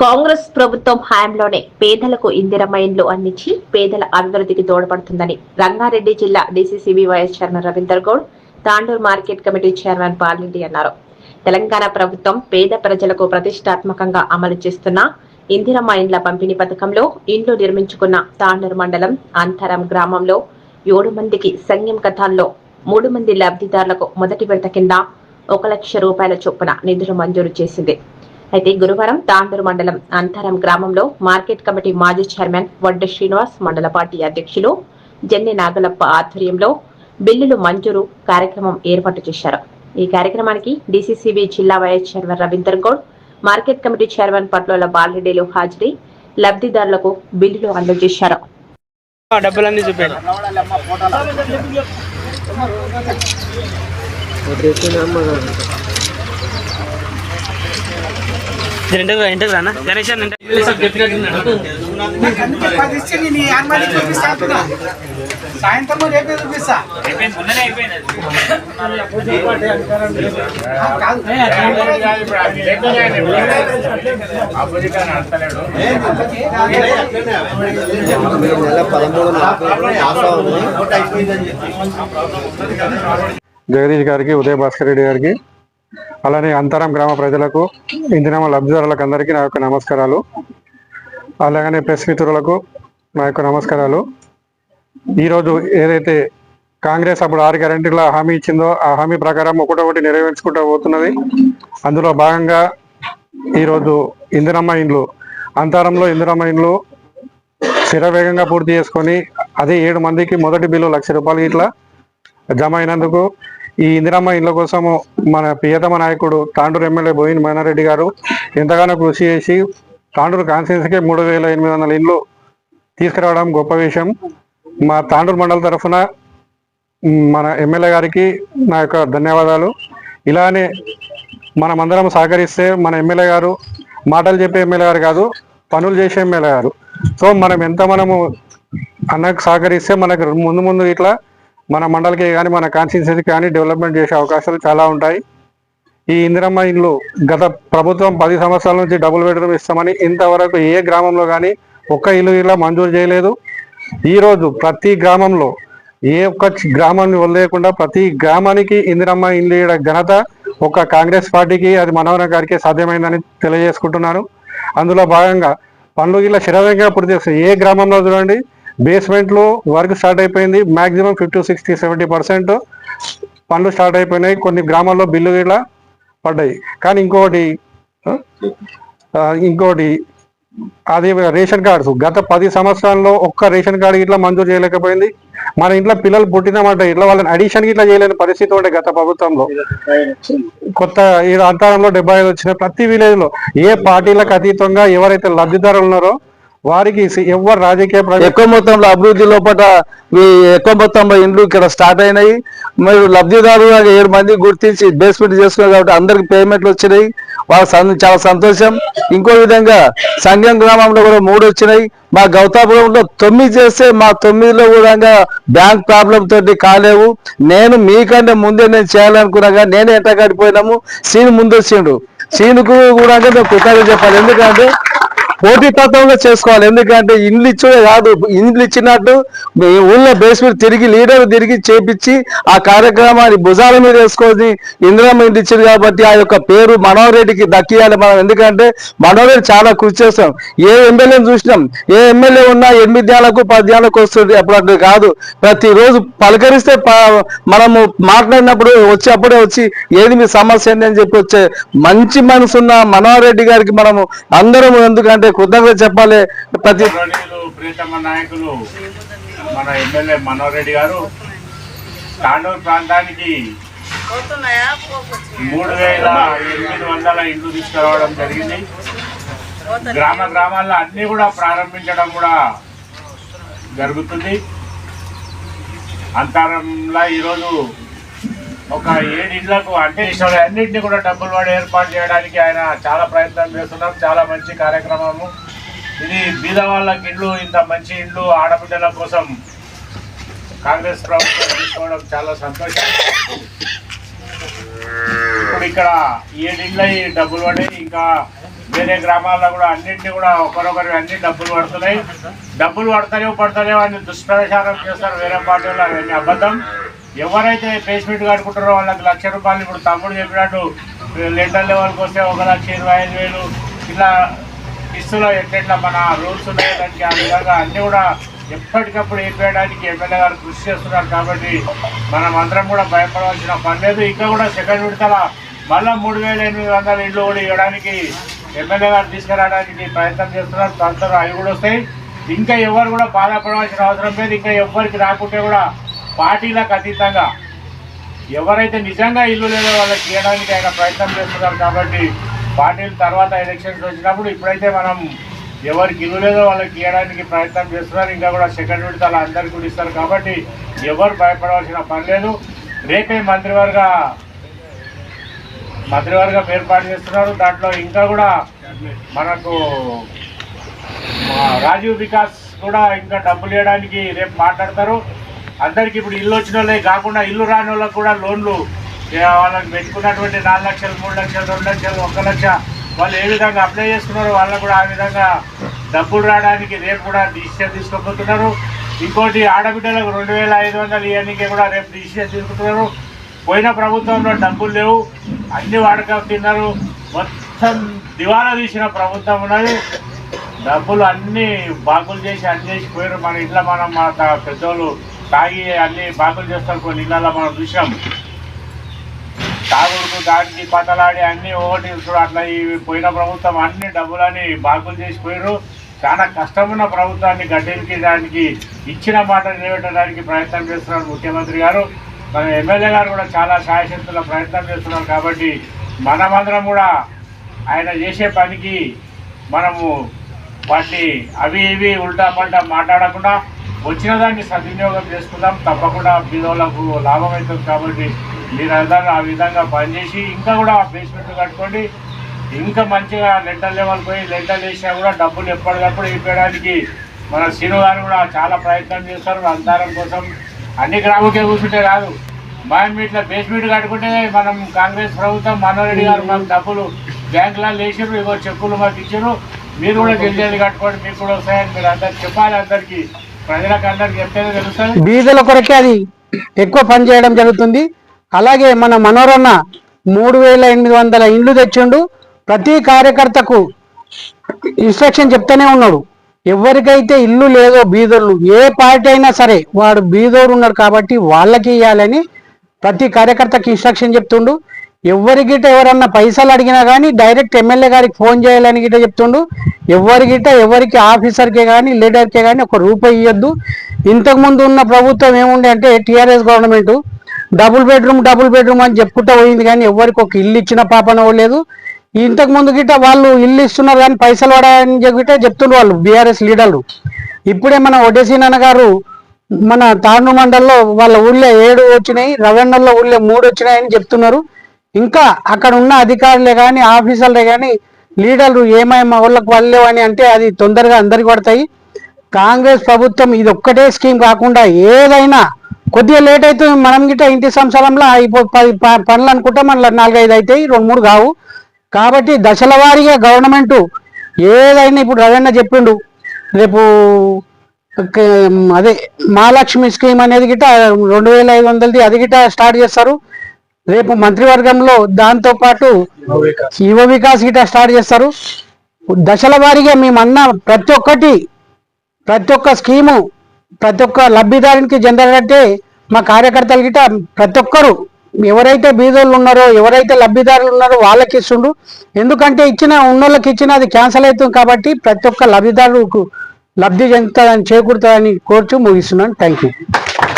కాంగ్రెస్ ప్రభుత్వం హయాంలోనే పేదలకు ఇందిరమ్మ ఇండ్లు అందించి పేదల అభివృద్ధికి తోడ్పడుతుందని రంగారెడ్డి జిల్లా DCCB vice chairman Ravinder Goud Tandur market committee chairman Palreddy అన్నారు. తెలంగాణ ప్రభుత్వం పేద ప్రజలకు ప్రతిష్టాత్మకంగా అమలు చేస్తున్న ఇందిరమ్మ ఇండ్ల పంపిణీ పథకంలో ఇండ్లు నిర్మించుకున్న తాండూరు మండలం అంతరం గ్రామంలో ఏడు మందికి సంఘం కథాల్లో మూడు మంది లబ్ధిదారులకు మొదటి విడత కింద ఒక లక్ష రూపాయల చొప్పున నిధులు మంజూరు చేసింది. అయితే గురువారం తాండూరు మండలం అంతరం గ్రామంలో మార్కెట్ కమిటీ మాజీ చైర్మన్ వడ్డ శ్రీనివాస్ మండల పార్టీ అధ్యక్షులు జెన్ని నాగలప్ప ఆధ్వర్యంలో బిల్లులు మంజూరు కార్యక్రమం ఏర్పాటు చేశారు. ఈ కార్యక్రమానికి డీసీసీబీ జిల్లా vice chairman Ravinder Goud market committee chairman Patlola బాలరెడ్డిలు హాజరై లబ్ధిదారులకు బిల్లులు అందజేశారు. డబ్బులన్నీ చూపాడు ఇంటర్వ్యూ ఇంటర్వ్యూ అన్న గణేష్ అన్న అందుకే పది ఇచ్చి నేను ఈ అమ్మాయిని చూపిస్తా అంటున్నా. సాయంత్రం రేపే చూపిస్తా జగదీష్ గారికి ఉదయ భాస్కర్ రెడ్డి గారికి అలానే అంతరం గ్రామ ప్రజలకు ఇందినామ లబ్ధిదారులకు అందరికీ నా యొక్క నమస్కారాలు. అలాగనే ప్రెస్ మిత్రులకు నా యొక్క నమస్కారాలు. ఈరోజు ఏదైతే కాంగ్రెస్ అప్పుడు ఆరు గ్యారెంటీల హామీ ఇచ్చిందో ఆ హామీ ప్రకారం ఒకటొకటి నెరవేర్చుకుంటూ పోతున్నది. అందులో భాగంగా ఈరోజు ఇందిరమ్మ ఇండ్లు అంతరంలో ఇందిరమ్మ ఇండ్లు శిరవేగంగా పూర్తి చేసుకొని అదే ఏడు మందికి మొదటి బిల్లు లక్ష రూపాయలు ఇట్లా జమ అయినందుకు ఈ ఇందిరమ్మ ఇండ్ల కోసము మన ప్రియతమ నాయకుడు తాండూరు ఎమ్మెల్యే బోయిన్ మైనారెడ్డి గారు ఎంతగానో కృషి చేసి తాండూరు కాన్స్టిట్యున్సీకి మూడు వేల ఎనిమిది వందల ఇండ్లు తీసుకురావడం గొప్ప విషయం. మా తాండూరు మండల తరఫున మన ఎమ్మెల్యే గారికి నా యొక్క ధన్యవాదాలు. ఇలానే మనమందరం సహకరిస్తే మన ఎమ్మెల్యే గారు మాటలు చెప్పే ఎమ్మెల్యే గారు కాదు పనులు చేసే ఎమ్మెల్యే గారు. సో మనం ఎంత మనము అన్నకు సహకరిస్తే మనకు ముందు ముందు ఇట్లా మన మండలికి కానీ మన కాన్స్టిట్యున్సీకి కానీ డెవలప్మెంట్ చేసే అవకాశాలు చాలా ఉంటాయి. ఈ ఇందిరమ్మ ఇల్లు గత ప్రభుత్వం పది సంవత్సరాల నుంచి డబుల్ బెడ్రూమ్ ఇస్తామని ఇంతవరకు ఏ గ్రామంలో కానీ ఒక్క ఇల్లు ఇలా మంజూరు చేయలేదు. ఈరోజు ప్రతి గ్రామంలో ఏ ఒక్క గ్రామాన్ని వదిలేయకుండా ప్రతి గ్రామానికి ఇందిరమ్మ ఇల్లు ఘనత ఒక కాంగ్రెస్ పార్టీకి అది మనోహర్ గారికి సాధ్యమైందని తెలియజేసుకుంటున్నాను. అందులో భాగంగా పనులు ఇలా శరవేగంగా పూర్తి చేస్తాయి ఏ గ్రామంలో చూడండి బేస్మెంట్లో వర్క్ స్టార్ట్ అయిపోయింది. Maximum fifty sixty seventy percent పనులు స్టార్ట్ అయిపోయినాయి. కొన్ని గ్రామాల్లో బిల్లు ఇలా పడ్డాయి. కానీ ఇంకోటి ఇంకోటి అది రేషన్ కార్డ్స్. గత పది సంవత్సరాల్లో ఒక్క రేషన్ కార్డు ఇట్లా మంజూరు చేయలేకపోయింది. మన ఇంట్లో పిల్లలు పుట్టినామంటే ఇట్లా వాళ్ళని అడిషన్ ఇట్లా చేయలేని పరిస్థితి ఉండే గత ప్రభుత్వంలో. కొత్త ఈ అంతరంలో డెబ్బై ఐదు వచ్చిన ప్రతి విలేజ్లో ఏ పార్టీలకు అతీతంగా ఎవరైతే లబ్ధిదారులు ఉన్నారో వారికి ఎవరు రాజకీయ ఎక్కువ మొత్తంలో అభివృద్ధి లోపల ఎక్కువ మొత్తంలో ఇండ్లు ఇక్కడ స్టార్ట్ అయినాయి. మరియు లబ్ధిదారులుగా ఏడు మంది గుర్తించి బేస్మెంట్ చేసుకున్నారు కాబట్టి అందరికి పేమెంట్లు వచ్చినాయి. వాళ్ళ చాలా సంతోషం. ఇంకో విధంగా సంఘం గ్రామంలో కూడా మూడు వచ్చినాయి. మా గౌతాపురంలో తొమ్మిది చేస్తే మా తొమ్మిదిలో కూడా బ్యాంక్ ప్రాబ్లం తోటి కాలేవు. నేను మీకంటే ముందే నేను చేయాలనుకున్నా కానీ నేనే ఎట్టగడిపోయినాము. కట్టిపోయినాము సీన్ ముందు వచ్చిండు సీనుకు కూడా మేము కృతజ్ఞత చెప్పాలి. ఎందుకంటే పోటీ తత్వంలో చేసుకోవాలి. ఎందుకంటే ఇండ్లు ఇచ్చే కాదు. ఇండ్లు ఇచ్చినట్టు ఊళ్ళో బేస్మెంట్ తిరిగి లీడర్ తిరిగి చేపించి ఆ కార్యక్రమాన్ని భుజాల మీద వేసుకొని ఇందిరామ ఇండ్లు ఇచ్చింది కాబట్టి ఆ యొక్క పేరు మనోహర్ రెడ్డికి దక్కియాలి మనం. ఎందుకంటే మనోహర్ రెడ్డి చాలా కృషి చేస్తాం. ఏ ఎమ్మెల్యేని చూసినాం? ఏ ఎమ్మెల్యే ఉన్నా ఎనిమిది ఏళ్ళకు పది ఏళ్ళకు వస్తుంది. అప్పుడు కాదు. ప్రతిరోజు పలకరిస్తే మనము మాట్లాడినప్పుడు వచ్చేప్పుడే వచ్చి ఏది మీ సమస్య ఏంటి అని చెప్పి వచ్చే మంచి మనసున్న మనోహర్ రెడ్డి గారికి మనము అందరం ఎందుకంటే కృతజ్ఞత చెప్పాలి ప్రతి ప్రియతమ నాయకులు మన ఎమ్మెల్యే మనోహర్ రెడ్డి గారు తాండూరు ప్రాంతానికి మూడు వేల ఎనిమిది వందల ఇండ్లు తీసుకురావడం జరిగింది. గ్రామ గ్రామాల్లో అన్ని కూడా ప్రారంభించడం కూడా జరుగుతుంది. అంతరంలో ఈరోజు ఒక ఏడు ఇళ్ళకు అంటే అన్నింటినీ కూడా డబ్బులు వాడి ఏర్పాటు చేయడానికి ఆయన చాలా ప్రయత్నం చేస్తున్నారు చాలా మంచి కార్యక్రమము. ఇది బీద వాళ్ళకి ఇండ్లు ఇంత మంచి ఇండ్లు ఆడబిడ్డల కోసం కాంగ్రెస్ ప్రభుత్వం తీసుకోవడం చాలా సంతోషం. ఇప్పుడు ఇక్కడ ఏడు ఇండ్ల డబ్బులు పడి ఇంకా వేరే గ్రామాల్లో కూడా అన్నింటినీ కూడా ఒకరొకరు అన్ని డబ్బులు పడుతున్నాయి. డబ్బులు పడతలేవు పడతలేవు అని దుష్ప్రచారం చేస్తారు వేరే పార్టీలు అవన్నీ అబద్ధం. ఎవరైతే బేస్మెంట్ కట్టుకుంటారో వాళ్ళకి లక్ష రూపాయలు ఇప్పుడు తమ్ముడు చెప్పినట్టు లెటర్ లెవెల్కి వస్తే ఒక లక్ష ఇరవై ఐదు వేలు ఇలా ఇస్తున్నా ఎట్లెట్లా మన రూల్స్ ఉన్నాయి దానికి ఆ విధంగా అన్నీ కూడా ఎప్పటికప్పుడు వేయడానికి ఎమ్మెల్యే గారు కృషి చేస్తున్నారు కాబట్టి మనం అందరం కూడా భయపడవలసిన పని లేదు. ఇంకా కూడా సెకండ్ విడతల మళ్ళీ మూడు వేల ఎనిమిది వందల ఇళ్ళు కూడా ఇవ్వడానికి ఎమ్మెల్యే గారు తీసుకురావడానికి ప్రయత్నం చేస్తున్నారు. తొందర అవి కూడా వస్తాయి. ఇంకా ఎవరు కూడా బాధపడవలసిన అవసరం లేదు. ఇంకా ఎవరికి రాకుంటే కూడా పార్టీలకు అతీతంగా ఎవరైతే నిజంగా ఇల్లు లేదో వాళ్ళకి చేయడానికి ఆయన ప్రయత్నం చేస్తున్నారు కాబట్టి పార్టీల తర్వాత ఎలక్షన్స్ వచ్చినప్పుడు ఇప్పుడైతే మనం ఎవరికి ఇల్లు లేదో వాళ్ళకి ఇవ్వడానికి ప్రయత్నం చేస్తున్నారు. ఇంకా కూడా సెకండ్ విడతలు అందరికీ కూడా ఇస్తారు కాబట్టి ఎవరు భయపడవలసిన పని లేదు. రేపే మంత్రివర్గ మంత్రివర్గం ఏర్పాటు చేస్తున్నారు. దాంట్లో ఇంకా కూడా మనకు రాజీవ్ వికాస్ కూడా ఇంకా డబ్బులు ఇవ్వడానికి రేపు మాట్లాడతారు. అందరికి ఇప్పుడు ఇల్లు వచ్చిన వాళ్ళే కాకుండా ఇల్లు రాని వాళ్ళకి కూడా లోన్లు వాళ్ళకి పెట్టుకున్నటువంటి నాలుగు లక్షలు మూడు లక్షలు రెండు లక్షలు ఒక లక్ష వాళ్ళు ఏ విధంగా అప్లై చేసుకున్నారో వాళ్ళకు కూడా ఆ విధంగా డబ్బులు రావడానికి రేపు కూడా డిసిషన్ తీసుకోబోతున్నారు. ఇంకోటి ఆడబిడ్డలకు రెండు వేల ఐదు వందలు ఇవన్నీ కూడా రేపు డిసిషన్ తీసుకుంటున్నారు. పోయిన ప్రభుత్వంలో డబ్బులు లేవు అన్ని వాడకం తిన్నారు. మొత్తం దివాలా తీసిన ప్రభుత్వం ఉన్నది. డబ్బులు అన్నీ బాగులు చేసి అన్ని చేసి పోయారు మన ఇంట్లో మనం మన పెద్దోళ్ళు తాగి అన్ని బాగులు చేస్తారు కొన్ని ఇళ్ళల్లో మనం చూసాం. తాగుడుకు దానికి పతలాడి అన్ని ఒకటి చూడు అట్లా ఈ పోయిన ప్రభుత్వం అన్ని డబ్బులని బాగులు చేసిపోయారు చాలా కష్టమైన ప్రభుత్వాన్ని గడ్డెక్కించడానికి ఇచ్చిన మాట నిలబెట్టడానికి ప్రయత్నం చేస్తున్నారు ముఖ్యమంత్రి గారు. మన ఎమ్మెల్యే గారు కూడా చాలా సాయశక్తుల ప్రయత్నం చేస్తున్నారు కాబట్టి మనమందరం కూడా ఆయన చేసే పనికి మనము వాటిని అవి ఇవి ఉల్టా పల్టా మాట్లాడకుండా వచ్చిన దాన్ని సద్వినియోగం చేసుకుందాం తప్పకుండా బీదోళ్ళకు లాభం అవుతుంది కాబట్టి మీరందరూ ఆ విధంగా పనిచేసి ఇంకా కూడా బేస్మెంట్ కట్టుకోండి. ఇంకా మంచిగా లెంటర్ లెవెల్ పోయి లెంటర్ వేసినా కూడా డబ్బులు ఎప్పటికప్పుడు ఇవ్వడానికి మన శ్రీను గారు కూడా చాలా ప్రయత్నం చేస్తారు. అంతరం కోసం అన్ని గ్రామకే కూర్చుంటే కాదు మనం ఇట్లా బేస్మెంట్ కట్టుకుంటే మనం కాంగ్రెస్ ప్రభుత్వం మనోహర్ రెడ్డి గారు మాకు డబ్బులు బ్యాంకులో లేచారు ఇగో చెక్కులు మాకు ఇచ్చారు మీరు కూడా జల్దీ కట్టుకోండి మీకు కూడా వస్తాయని మీరు అందరికి చెప్పాలి అందరికీ. బీదల కొరకే అది ఎక్కువ పని చేయడం జరుగుతుంది. అలాగే మన మనోరన్న మూడు వేల ఎనిమిది వందల ఇండ్లు తెచ్చిండు. ప్రతి కార్యకర్తకు ఇన్స్ట్రక్షన్ చెప్తూనే ఉన్నాడు. ఎవరికైతే ఇల్లు లేదో బీదోళ్ళు ఏ పార్టీ అయినా సరే వాడు బీదోడు ఉన్నాడు కాబట్టి వాళ్ళకి ఇవ్వాలని ప్రతి కార్యకర్తకి ఇన్స్ట్రక్షన్ చెప్తుండు. ఎవరికిట గిట్ట ఎవరన్నా పైసలు అడిగినా కానీ డైరెక్ట్ ఎమ్మెల్యే గారికి ఫోన్ చేయాలని గిట్ట చెప్తుండు. ఎవరికిట గిట్ట ఎవరికి ఆఫీసర్కే కానీ లీడర్కే కానీ ఒక రూపాయి ఇవ్వద్దు ఇంతకుముందు ఉన్న ప్రభుత్వం ఏముండే అంటే TRS government. Double bedroom double bedroom అని చెప్పుకుంటూ పోయింది కానీ ఎవరికి ఒక ఇల్లు ఇచ్చిన పాపన లేదు. ఇంతకు ముందు గిట్ట వాళ్ళు ఇల్లు ఇస్తున్నారు కానీ పైసలు పడాలని చెప్పిట చెప్తున్నారు వాళ్ళు బీఆర్ఎస్ లీడర్లు. ఇప్పుడే మన ఒడేసీనన్న గారు మన తాండు మండల్లో వాళ్ళ ఊళ్ళో ఏడు వచ్చినాయి రవెండల్లో ఊళ్ళో మూడు వచ్చినాయని చెప్తున్నారు. ఇంకా అక్కడ ఉన్న అధికారులే కానీ ఆఫీసర్లే కానీ లీడర్లు ఏమేమి వాళ్ళకి వాళ్ళేవు అని అంటే అది తొందరగా అందరికి పడతాయి. కాంగ్రెస్ ప్రభుత్వం ఇది ఒక్కటే స్కీమ్ కాకుండా ఏదైనా కొద్దిగా లేట్ అయితే మనం గిట్ట ఇంటి సంవత్సరంలో ఇప్పుడు పది ప- పనులు అనుకుంటే మన నాలుగైదు అవుతాయి రెండు మూడు కావు. కాబట్టి దశల వారీగా గవర్నమెంట్ ఏదైనా ఇప్పుడు రవీణ చెప్పిండు రేపు అదే మహాలక్ష్మి స్కీమ్ అనేది గిట్ట రెండు వేల ఐదు వందలది అది గిట్ట స్టార్ట్ చేస్తారు. రేపు మంత్రివర్గంలో దాంతో పాటు యువ వికాస్ గిట్ట స్టార్ట్ చేస్తారు. దశల వారీగా మేమన్న ప్రతి ఒక్కటి ప్రతి ఒక్క స్కీము ప్రతి ఒక్క లబ్ధిదారునికి చెందాలంటే మా కార్యకర్తల గిట్ట ప్రతి ఒక్కరు ఎవరైతే బీదోళ్ళు ఉన్నారో ఎవరైతే లబ్ధిదారులు ఉన్నారో వాళ్ళకి ఇస్తుండ్రు. ఎందుకంటే ఇచ్చిన ఉన్నోళ్ళకి ఇచ్చిన అది క్యాన్సిల్ అవుతుంది కాబట్టి ప్రతి ఒక్క లబ్ధిదారులకు లబ్ధి చెందుతుందని చేకూరుతుందని కోరుచు ముగిస్తున్నాను. Thank you